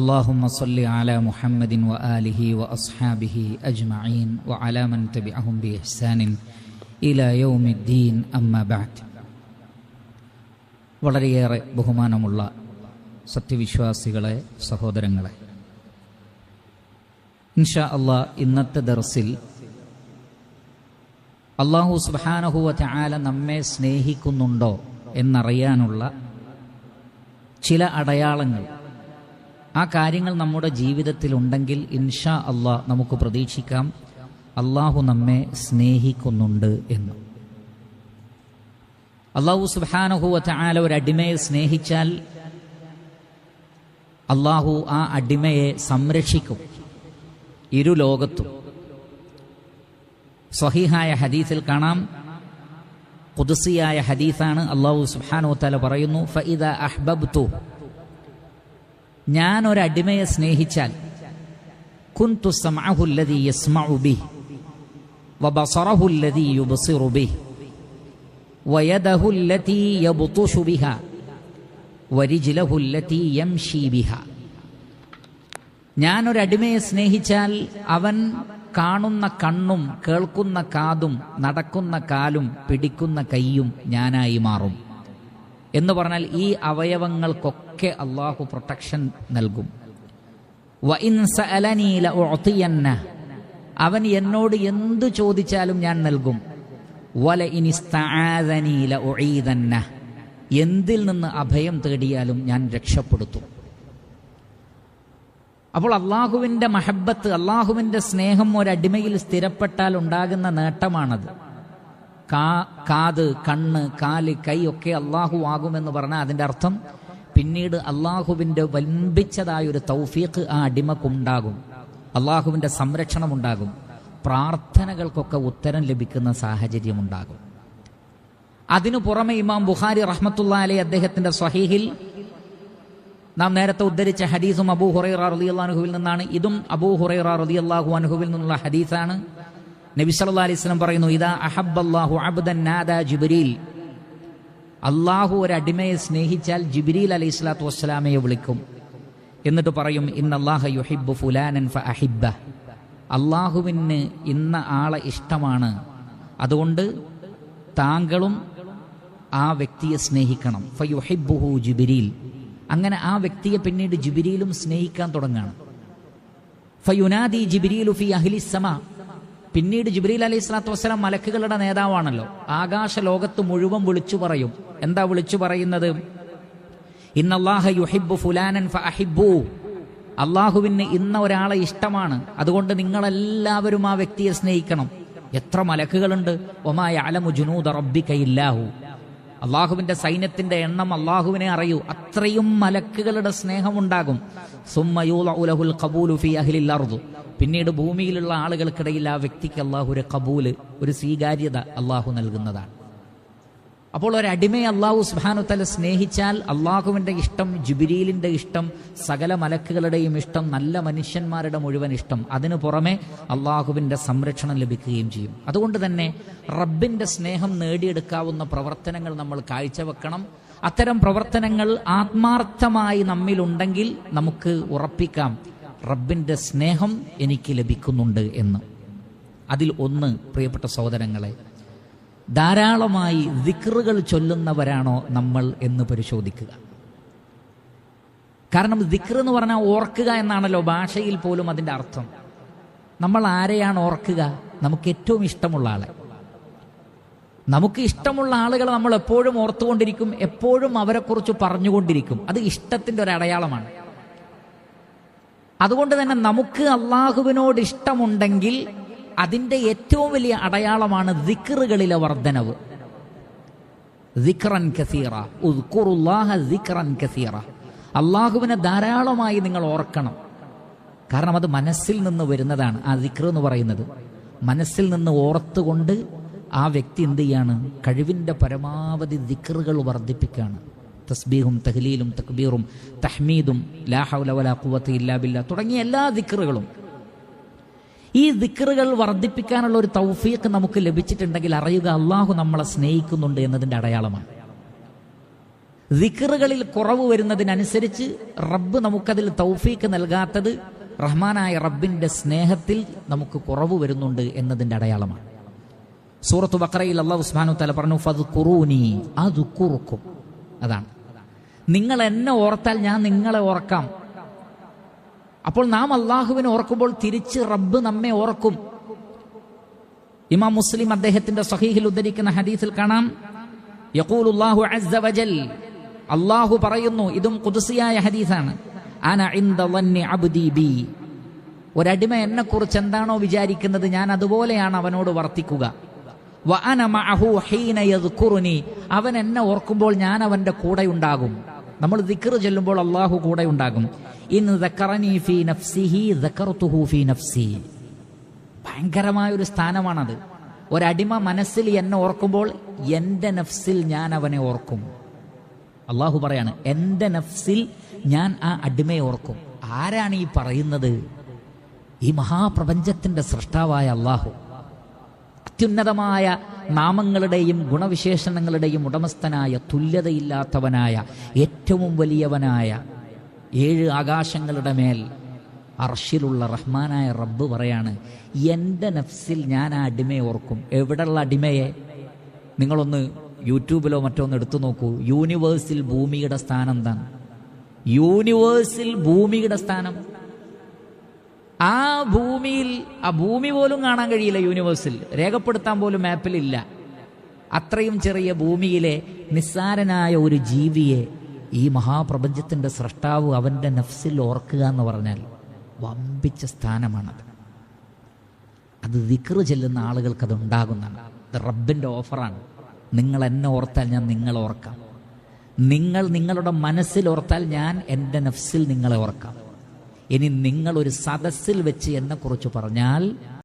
اللهم صل على محمد وآله وأصحابه أجمعين وعلى من تبعهم بإحسان إلى يوم الدين أما بعد വളരെയേറെ ബഹുമാനമുള്ള സത്യവിശ്വാസികളെ സഹോദരങ്ങളെ ഇൻഷാ അള്ളാ ഇന്നത്തെ ദർസിൽ അള്ളാഹു സുബാനഹുവ ചാല നമ്മെ സ്നേഹിക്കുന്നുണ്ടോ എന്നറിയാനുള്ള ചില അടയാളങ്ങൾ. ആ കാര്യങ്ങൾ നമ്മുടെ ജീവിതത്തിൽ ഉണ്ടെങ്കിൽ ഇൻഷാ അള്ളാ നമുക്ക് പ്രതീക്ഷിക്കാം. അള്ളാഹു നമ്മെ സ്നേഹിക്കുന്നുണ്ട് എന്ന്. അള്ളാഹു സുബാനഹുവ ചാല ഒരു അടിമയെ സ്നേഹിച്ചാൽ അള്ളാഹു ആ അടിമയെ സംരക്ഷിക്കും. ഇരു ലോകത്തും. സ്വഹീഹായ ഹദീസിൽ കാണാം. കുതിസിയായ ഹദീസാണ് അള്ളാഹു സുബാനു തല പറയുന്നു ഫഇദ അഹ്ബബ്തു. ഞാൻ ഒരു അടിമയെ സ്നേഹിച്ചാൽ കുന്തു സമഅഹുല്ലദി യസ്മഉ ബിഹി വബസറഹുല്ലദി യുബ്സിറു ബിഹി വയദഹുല്ലതി യബ്തുഷു ബിഹാ വരിജിലഹുല്ലതി യംഷി ബിഹ. ഞാൻ ഒരു അടിമയെ സ്നേഹിച്ചാൽ അവൻ കാണുന്ന കണ്ണും കേൾക്കുന്ന കാതും നടക്കുന്ന കാലും പിടിക്കുന്ന കൈയും ഞാനായി മാറും. എന്ന് പറഞ്ഞാൽ ഈ അവയവങ്ങൾക്കൊക്കെ അള്ളാഹു പ്രൊട്ടക്ഷൻ നൽകും. അവൻ എന്നോട് എന്തു ചോദിച്ചാലും ഞാൻ നൽകും. എന്തിൽ നിന്ന് അഭയം തേടിയാലും ഞാൻ രക്ഷപ്പെടുത്തും. അപ്പോൾ അള്ളാഹുവിന്റെ മഹബത്ത് അള്ളാഹുവിന്റെ സ്നേഹം ഒരടിമയിൽ സ്ഥിരപ്പെട്ടാൽ ഉണ്ടാകുന്ന നേട്ടമാണത്. കാ കാത് കണ്ണ് കാൽ കൈ ഒക്കെ അള്ളാഹു ആകുമെന്ന് പറഞ്ഞാൽ അതിന്റെ അർത്ഥം പിന്നീട് അള്ളാഹുവിന്റെ വൻപിച്ചതായ ഒരു തൗഫീഖ് ആ അടിമക്കുണ്ടാകും. അള്ളാഹുവിന്റെ സംരക്ഷണം ഉണ്ടാകും പ്രാർത്ഥനകൾക്കൊക്കെ ഉത്തരം ലഭിക്കുന്ന സാഹചര്യമുണ്ടാകും. അതിനു പുറമെ ഇമാം ബുഖാരി റഹ്മത്തുള്ള അലൈ അദ്ദേഹത്തിന്റെ സ്വഹീഹിൽ നാം നേരത്തെ ഉദ്ധരിച്ച ഹദീസും അബൂ ഹുറൈറ റലി അൻഹുവിൽ നിന്നാണ്. ഇതും അബൂ ഹുറൈറ റലി അള്ളാഹു അനുഹുവിൽ നിന്നുള്ള ഹദീസാണ്. നബി സല്ലാ അലൈഹി സ്വലം പറയുന്നു ഇദാ അഹബ്ബല്ലാഹു അബ്ദൻ നാദാ ജിബ്രീൽ. അള്ളാഹു ഒരു അടിമയെ സ്നേഹിച്ചാൽ ജിബ്രീൽ അലൈഹി സ്വലാത്തു വസ്സലാമയെ വിളിക്കും. എന്നിട്ട് പറയും ഇന്നല്ലാഹ യുഹിബ്ബു ഫുലാനൻ ഫ അഹിബ അള്ളാഹുവിന് ഇന്ന ആളെ ഇഷ്ടമാണ്. അതുകൊണ്ട് താങ്കളും ആ വ്യക്തിയെ സ്നേഹിക്കണം. ഫയുഹിബുഹു ജിബിരിൽ. അങ്ങനെ ആ വ്യക്തിയെ പിന്നീട് ജിബിരിയിലും സ്നേഹിക്കാൻ തുടങ്ങുകയാണ്. ഫയുനാദി ജിബിരിലു ഫി അഹ്ലിസമ പിന്നീട് ജിബ്രീൽ അലൈഹി സ്വലാത്തു വസ്സലാം മലക്കുകളുടെ നേതാവാണല്ലോ. ആകാശ ലോകത്ത് മുഴുവൻ വിളിച്ചു പറയും. എന്താ വിളിച്ചു പറയുന്നത്? ഇന്നല്ലാഹ ഫുലാനൻ ഫ അള്ളാഹുവിന് ഇന്ന ഒരാളെ ഇഷ്ടമാണ്. അതുകൊണ്ട് നിങ്ങളെല്ലാവരും ആ വ്യക്തിയെ സ്നേഹിക്കണം. എത്ര മലക്കുകളുണ്ട്? ഒമായ അലമു ജുനൂദ റബ്ബിക്കയില്ലാഹു അള്ളാഹുവിന്റെ സൈന്യത്തിന്റെ എണ്ണം അള്ളാഹുവിനെ അറിയൂ. അത്രയും മലക്കുകളുടെ സ്നേഹമുണ്ടാകും. സുമ്മയൂലഹുൽ അഹ്ലിൽ പിന്നീട് ഭൂമിയിലുള്ള ആളുകൾക്കിടയിൽ ആ വ്യക്തിക്ക് അള്ളാഹു ഒരു കബൂൽ ഒരു സ്വീകാര്യത അള്ളാഹു നൽകുന്നതാണ്. അപ്പോൾ ഒരു അടിമയെ അള്ളാഹു സുബാനുത്തല സ്നേഹിച്ചാൽ അള്ളാഹുവിന്റെ ഇഷ്ടം ജുബിരിലിന്റെ ഇഷ്ടം സകല മലക്കുകളുടെയും ഇഷ്ടം നല്ല മനുഷ്യന്മാരുടെ മുഴുവൻ ഇഷ്ടം. അതിനു പുറമെ അള്ളാഹുവിന്റെ സംരക്ഷണം ലഭിക്കുകയും ചെയ്യും. അതുകൊണ്ട് തന്നെ റബ്ബിന്റെ സ്നേഹം നേടിയെടുക്കാവുന്ന പ്രവർത്തനങ്ങൾ നമ്മൾ കാഴ്ചവെക്കണം. അത്തരം പ്രവർത്തനങ്ങൾ ആത്മാർത്ഥമായി നമ്മിലുണ്ടെങ്കിൽ നമുക്ക് ഉറപ്പിക്കാം റബ്ബിന്റെ സ്നേഹം എനിക്ക് ലഭിക്കുന്നുണ്ട് എന്ന്. അതിൽ ഒന്ന് പ്രിയപ്പെട്ട സഹോദരങ്ങളെ ധാരാളമായി ദിക്റുകൾ ചൊല്ലുന്നവരാണോ നമ്മൾ എന്ന് പരിശോധിക്കുക. കാരണം ദിക്ർ എന്ന് പറഞ്ഞാൽ ഓർക്കുക എന്നാണല്ലോ ഭാഷയിൽ പോലും അതിന്റെ അർത്ഥം. നമ്മൾ ആരെയാണ് ഓർക്കുക? നമുക്ക് ഏറ്റവും ഇഷ്ടമുള്ള ആളെ. നമുക്ക് ഇഷ്ടമുള്ള ആളുകളെ നമ്മൾ എപ്പോഴും ഓർത്തുകൊണ്ടിരിക്കും എപ്പോഴും അവരെക്കുറിച്ച് പറഞ്ഞുകൊണ്ടിരിക്കും. അത് ഇഷ്ടത്തിന്റെ ഒരു അടയാളമാണ്. അതുകൊണ്ട് തന്നെ നമുക്ക് അള്ളാഹുവിനോട് ഇഷ്ടമുണ്ടെങ്കിൽ അതിന്റെ ഏറ്റവും വലിയ അടയാളമാണ് ദിക്റുകളിലെ വർദ്ധനവ്. ദിക്റൻ കസീറ. കസീറ. അള്ളാഹുവിനെ ധാരാളമായി നിങ്ങൾ ഓർക്കണം. കാരണം അത് മനസ്സിൽ നിന്ന് വരുന്നതാണ്. ആ ദിക്ർ എന്ന് പറയുന്നത്. മനസ്സിൽ നിന്ന് ഓർത്തുകൊണ്ട് ആ വ്യക്തി എന്ത് ചെയ്യാണ്? കഴിവിന്റെ പരമാവധി ദിക്റുകൾ വർദ്ധിപ്പിക്കുകയാണ്. തസ്ബീഹും തഹ്ലീലും തക്ബീറും തഹ്മീദും ലാ ഹൗല വലാ ഖുവത ഇല്ലാ തുടങ്ങിയ എല്ലാ ദിക്റുകളും. ഈ ദിക്കറുകൾ വർദ്ധിപ്പിക്കാനുള്ള ഒരു തൗഫീഖ് നമുക്ക് ലഭിച്ചിട്ടുണ്ടെങ്കിൽ അറിയുക അള്ളാഹു നമ്മളെ സ്നേഹിക്കുന്നുണ്ട് എന്നതിന്റെ അടയാളമാണ്. ദിക്കറുകളിൽ കുറവ് വരുന്നതിനനുസരിച്ച് റബ്ബ് നമുക്കതിൽ തൗഫീഖ് നൽകാത്തത് റഹ്മാനായ റബ്ബിന്റെ സ്നേഹത്തിൽ നമുക്ക് കുറവ് വരുന്നുണ്ട് എന്നതിന്റെ അടയാളമാണ്. സൂറത്ത് ബക്രയിൽ അള്ളാഹു ഉസ്മാനു തല പറഞ്ഞു ഫത് കുറൂനി അത് കുറുക്കും അതാണ്. നിങ്ങൾ എന്നെ ഓർത്താൽ ഞാൻ നിങ്ങളെ ഓർക്കാം. അപ്പോൾ നാം അള്ളാഹുവിനെ ഓർക്കുമ്പോൾ തിരിച്ച് റബ്ബ് നമ്മെ ഓർക്കും. ഇമാം മുസ്ലിം അദ്ദേഹത്തിന്റെ സഹീഹിൽ ഉദ്ധരിക്കുന്ന ഹദീസിൽ കാണാം. യഖൂലുല്ലാഹു അസ്സ വജൽ. അള്ളാഹു പറയുന്നു ഇതും കുതിസിയായ ഹദീസാണ്. വന്നി അബ്ദി ബി. ഒരടിമ എന്നെ കുറിച്ച് എന്താണോ വിചാരിക്കുന്നത് ഞാൻ അതുപോലെയാണ് അവനോട് വർത്തിക്കുക. അവൻ എന്നെ ഓർക്കുമ്പോൾ ഞാൻ അവന്റെ കൂടെ ഉണ്ടാകും നമ്മൾ ദിക്കർ ചെല്ലുമ്പോൾ അള്ളാഹു കൂടെ ഉണ്ടാകും. ഇന്ന് ഫീ നഫ്സിഹി ഫീ നഫ്സി. ഭയങ്കരമായ ഒരു സ്ഥാനമാണത്. ഒരടിമ മനസ്സിൽ എന്നെ ഓർക്കുമ്പോൾ എന്റെ നഫ്സിൽ ഞാൻ അവനെ ഓർക്കും. അള്ളാഹു പറയാണ് എന്റെ നഫ്സിൽ ഞാൻ ആ അടിമയെ ഓർക്കും. ആരാണ് ഈ പറയുന്നത്? ഈ മഹാപ്രപഞ്ചത്തിന്റെ സൃഷ്ടാവായ അള്ളാഹു അത്യുന്നതമായ നാമങ്ങളുടെയും ഗുണവിശേഷണങ്ങളുടെയും ഉടമസ്ഥനായ തുല്യതയില്ലാത്തവനായ ഏറ്റവും വലിയവനായ ഏഴ് ആകാശങ്ങളുടെ മേൽ അർഷിലുള്ള റഹ്മാനായ റബ്ബ് പറയാണ് എന്റെ നഫ്സിൽ ഞാൻ ആ അടിമയെ ഓർക്കും. എവിടെയുള്ള അടിമയെ? നിങ്ങളൊന്ന് യൂട്യൂബിലോ മറ്റോ ഒന്ന് എടുത്തു നോക്കൂ. യൂണിവേഴ്സിൽ ഭൂമിയുടെ സ്ഥാനം എന്താണ്? യൂണിവേഴ്സിൽ ഭൂമിയുടെ സ്ഥാനം. ആ ഭൂമിയിൽ ആ ഭൂമി പോലും കാണാൻ കഴിയില്ല യൂണിവേഴ്സിൽ. രേഖപ്പെടുത്താൻ പോലും മാപ്പിലില്ല അത്രയും ചെറിയ ഭൂമിയിലെ നിസ്സാരനായ ഒരു ജീവിയെ ഈ മഹാപ്രപഞ്ചത്തിന്റെ സൃഷ്ടാവ് അവന്റെ നഫ്സിൽ ഓർക്കുക എന്ന് പറഞ്ഞാൽ വമ്പിച്ച സ്ഥാനമാണത്. അത് വിക്റ് ചെല്ലുന്ന ആളുകൾക്ക് അത് ഉണ്ടാകുന്നതാണ്. ഇത് റബ്ബിന്റെ ഓഫറാണ്. നിങ്ങൾ എന്നെ ഓർത്താൽ ഞാൻ നിങ്ങളെ ഓർക്കാം. നിങ്ങൾ നിങ്ങളുടെ മനസ്സിൽ ഓർത്താൽ ഞാൻ എന്റെ നഫ്സിൽ നിങ്ങളെ ഓർക്കാം. ഇനി നിങ്ങളൊരു സദസ്സിൽ വെച്ച് എന്നെ കുറിച്ച് പറഞ്ഞാൽ